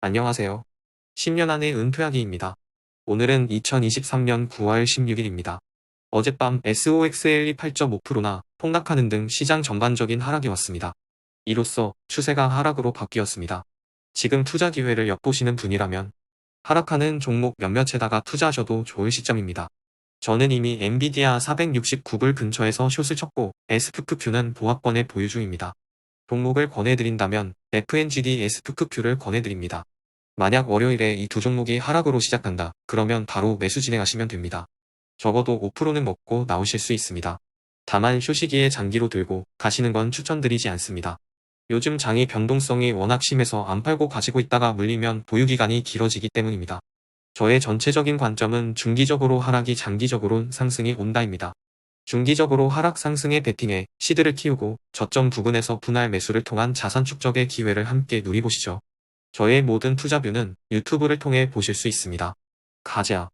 안녕하세요. 10년 안의 은퇴하기입니다. 오늘은 2023년 9월 16일입니다. 어젯밤 SOXL이 8.5%나 폭락하는 등 시장 전반적인 하락이 왔습니다. 이로써 추세가 하락으로 바뀌었습니다. 지금 투자 기회를 엿보시는 분이라면 하락하는 종목 몇몇에다가 투자하셔도 좋을 시점입니다. 저는 이미 엔비디아 469불 근처에서 숏을 쳤고 SFQ는 보합권에 보유 중입니다. 종목을 권해드린다면 FNGD SFQ를 권해드립니다. 만약 월요일에 이 두 종목이 하락으로 시작한다. 그러면 바로 매수 진행하시면 됩니다. 적어도 5%는 먹고 나오실 수 있습니다. 다만 쇼시기에 장기로 들고 가시는 건 추천드리지 않습니다. 요즘 장이 변동성이 워낙 심해서 안 팔고 가지고 있다가 물리면 보유기간이 길어지기 때문입니다. 저의 전체적인 관점은 중기적으로 하락이 장기적으로 상승이 온다입니다. 중기적으로 하락 상승에 베팅해 시드를 키우고 저점 부근에서 분할 매수를 통한 자산 축적의 기회를 함께 누리보시죠. 저의 모든 투자뷰는 유튜브를 통해 보실 수 있습니다. 가자.